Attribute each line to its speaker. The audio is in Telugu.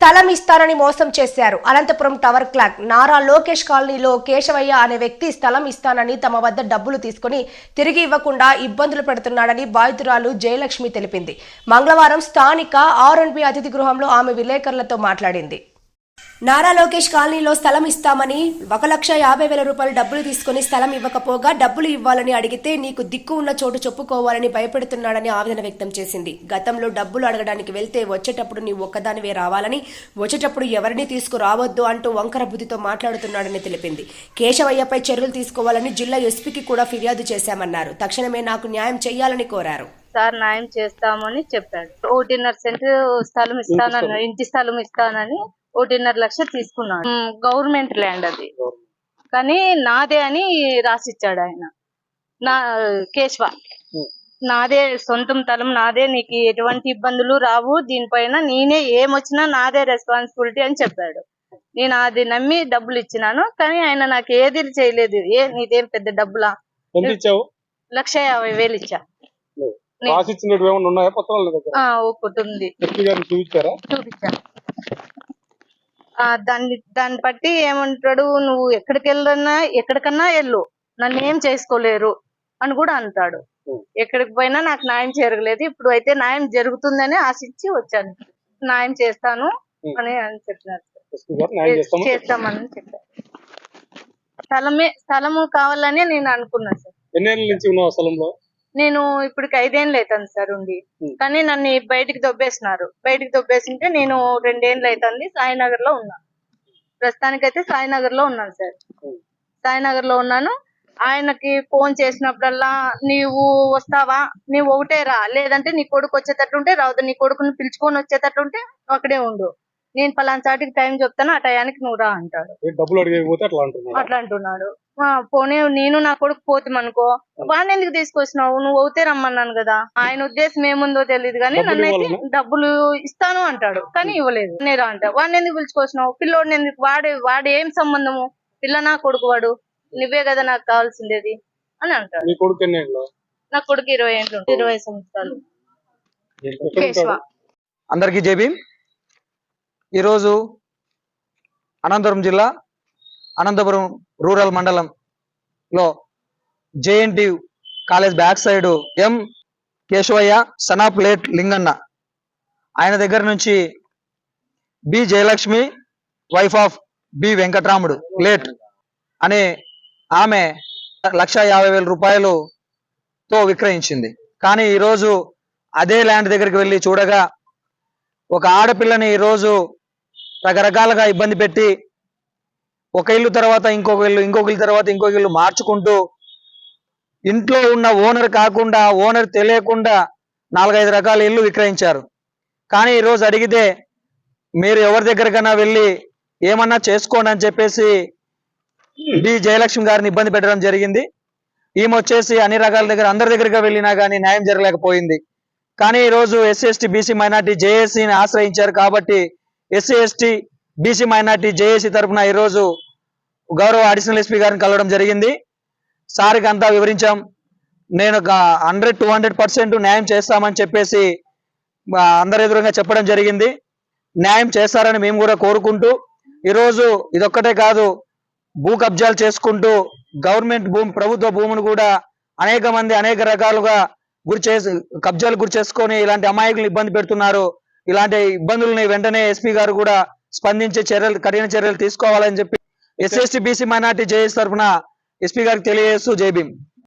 Speaker 1: స్థలం ఇస్తానని మోసం చేశారు. Anantapuram tower clock. Nara Lokesh కాలనీలో కేశవయ్య అనే వ్యక్తి స్థలం ఇస్తానని తమ వద్ద డబ్బులు తీసుకుని తిరిగి ఇవ్వకుండా ఇబ్బందులు పెడుతున్నాడని బాధితురాలు జయలక్ష్మి తెలిపింది. మంగళవారం స్థానిక ఆర్ అండ్ బి అతిథి గృహంలో ఆమె విలేకరులతో మాట్లాడింది. నారా లోకేష్ కాలనీలో స్థలం ఇస్తామని ఒక లక్ష యాభై వేల రూపాయలు డబ్బులు తీసుకుని స్థలం ఇవ్వకపోగా డబ్బులు ఇవ్వాలని అడిగితే నీకు దిక్కు ఉన్న చోటు చెప్పుకోవాలని భయపెడుతున్నాడని ఆవేదన వ్యక్తం చేసింది. గతంలో డబ్బులు అడగడానికి వెళ్తే వచ్చేటప్పుడు నీ ఒక్కదానివే రావాలని వచ్చేటప్పుడు ఎవరిని తీసుకురావద్దు అంటూ వంకర బుద్ధితో మాట్లాడుతున్నాడని తెలిపింది. కేశవయ్యపై చర్యలు తీసుకోవాలని జిల్లా ఎస్పీకి కూడా ఫిర్యాదు చేశామన్నారు. తక్షణమే నాకు న్యాయం చేయాలని కోరారు.
Speaker 2: సార్ న్యాయం చేస్తామని చెప్పాడు. ఒకటిన్నర సెంట్ స్థలం ఇస్తానని ఇంటి స్థలం ఇస్తానని ఒకటిన్నర లక్ష తీసుకున్నాడు. గవర్నమెంట్ ల్యాండ్ అది. కానీ నాదే అని రాసిచ్చాడు ఆయన. నా కేశవ. నాదే సొంతం స్థలం నాదే నీకు ఎటువంటి ఇబ్బందులు రావు దీనిపైన నేనే ఏమొచ్చినా నాదే రెస్పాన్సిబిలిటీ అని చెప్పాడు. నేను అది నమ్మి డబ్బులు ఇచ్చినాను కానీ ఆయన నాకు ఏది చేయలేదు. ఏ నీదేం పెద్ద డబ్బులా? లక్ష యాభై వేలు ఇచ్చా. ఒకటి ఉంది.
Speaker 3: చూపించారా?
Speaker 2: దాన్ని దాన్ని బట్టి ఏమంటాడు నువ్వు ఎక్కడికి వెళ్ళన్నా ఎక్కడికన్నా వెళ్ళు. నన్ను ఏం చేసుకోలేరు అని కూడా అంటాడు. ఎక్కడికి పోయినా నాకు న్యాయం జరగలేదు. ఇప్పుడు అయితే న్యాయం జరుగుతుందని ఆశించి వచ్చాను. న్యాయం చేస్తాను. అని అని చెప్పినారు. చేస్తామని చెప్పారు. స్థలమే స్థలము కావాలని నేను అనుకున్నా సార్.
Speaker 3: ఎన్నేళ్ళ నుంచి ఉన్నావు స్థలంలో?
Speaker 2: నేను ఇప్పటికి ఐదేళ్ళు అవుతుంది సార్ ఉండి. కానీ నన్ను బయటికి దొబ్బేసినారు. బయటికి దొబ్బేసింటే నేను రెండేళ్ళు అవుతుంది సాయినగర్లో ఉన్నా. ప్రస్తుతానికైతే సాయినగర్లో ఉన్నాను సార్. సాయినగర్లో ఉన్నాను. ఆయనకి ఫోన్ చేసినప్పుడల్లా నీవు వస్తావా? నీవు ఒకటే రా. లేదంటే నీ కొడుకు వచ్చేటట్టుంటే రావద్దు. నీ కొడుకుని పిలుచుకొని వచ్చేటట్టుంటే అక్కడే ఉండు. నేను పలానా చాటికి టైం చెప్తాను ఆ టయానికి నువ్వు రా అంటాడు.
Speaker 3: ఏ డబ్బులు అడిగకపోతే అట్లా అంటున్నాడు.
Speaker 2: అట్లా అంటున్నాడు. ఆ, పోనీ నేను నా కొడుకు పోతామనుకో వాడిని ఎందుకు తీసుకొచ్చినావు? నువ్వు అవుతే రమ్మన్నాను కదా. ఆయన ఉద్దేశం ఏముందో తెలియదు కానీ నన్ను అయితే? డబ్బులు ఇస్తాను అంటాడు. కానీ ఇవ్వలేదు. నేరా అంట. వాడిని ఎందుకు పిలుచుకొచ్చినావు? పిల్లోడిని ఎందుకు? వాడు వాడు ఏం సంబంధము? పిల్ల నా కొడుకు వాడు. నువ్వే కదా నాకు కావాల్సిండేది అని అంటాడు.
Speaker 3: నీ కొడుకు
Speaker 2: నా కొడుకు ఇరవై ఏళ్ళు. ఇరవై సంవత్సరాలు.
Speaker 4: అందరికీ జేబీ ఈరోజు అనంతపురం జిల్లా అనంతపురం రూరల్ మండలంలో JNT college back side M Keshavayya Sana late Linganna. ఆయన దగ్గర నుంచి B Jayalakshmi wife of B Venkatramudu late అనే ఆమె లక్ష యాభై వేల రూపాయలుతో విక్రయించింది. కానీ ఈరోజు అదే ల్యాండ్ దగ్గరికి వెళ్ళి చూడగా ఒక ఆడపిల్లని ఈరోజు రకరకాలుగా ఇబ్బంది పెట్టి ఒక ఇల్లు తర్వాత ఇంకొక ఇల్లు ఇంకొక ఇల్లు తర్వాత ఇంకొక ఇల్లు మార్చుకుంటూ ఇంట్లో ఉన్న ఓనర్ కాకుండా ఓనర్ తెలియకుండా నాలుగైదు రకాల ఇల్లు విక్రయించారు. కానీ ఈరోజు అడిగితే మీరు ఎవరి దగ్గరకైనా వెళ్ళి ఏమన్నా చేసుకోండి అని చెప్పేసి డి జయలక్ష్మి గారిని ఇబ్బంది పెట్టడం జరిగింది. ఈమె వచ్చేసి అన్ని రకాల దగ్గర అందరి దగ్గరగా వెళ్ళినా కానీ న్యాయం జరగలేకపోయింది. కానీ ఈ రోజు ఎస్సీ ఎస్టీ బీసీ మైనార్టీ జేఏసీని ఆశ్రయించారు కాబట్టి SC ST BC minority JAC తరఫున ఈరోజు గౌరవ అడిషనల్ ఎస్పీ గారిని కలవడం జరిగింది. సార్కి అంతా వివరించాం. నేను హండ్రెడ్ టూ హండ్రెడ్ పర్సెంట్ న్యాయం చేస్తామని చెప్పేసి అందరి ఎదురుగా చెప్పడం జరిగింది. న్యాయం చేస్తారని మేము కూడా కోరుకుంటూ ఈరోజు ఇదొక్కటే కాదు భూ కబ్జాలు చేసుకుంటూ గవర్నమెంట్ భూమి ప్రభుత్వ భూములు కూడా అనేక మంది అనేక రకాలుగా గురి చేసి కబ్జాలు గురి చేసుకొని ఇలాంటి అమాయకులను ఇబ్బంది పెడుతున్నారు. ఇలాంటి ఇబ్బందులని వెంటనే ఎస్పీ గారు కూడా స్పందించే చర్యలు కఠిన చర్యలు తీసుకోవాలని చెప్పి ఎస్ఎస్టీ బీసీ మైనార్టీ జేఎస్ తరఫున ఎస్పీ గారికి తెలియజేస్తూ జైబీమ్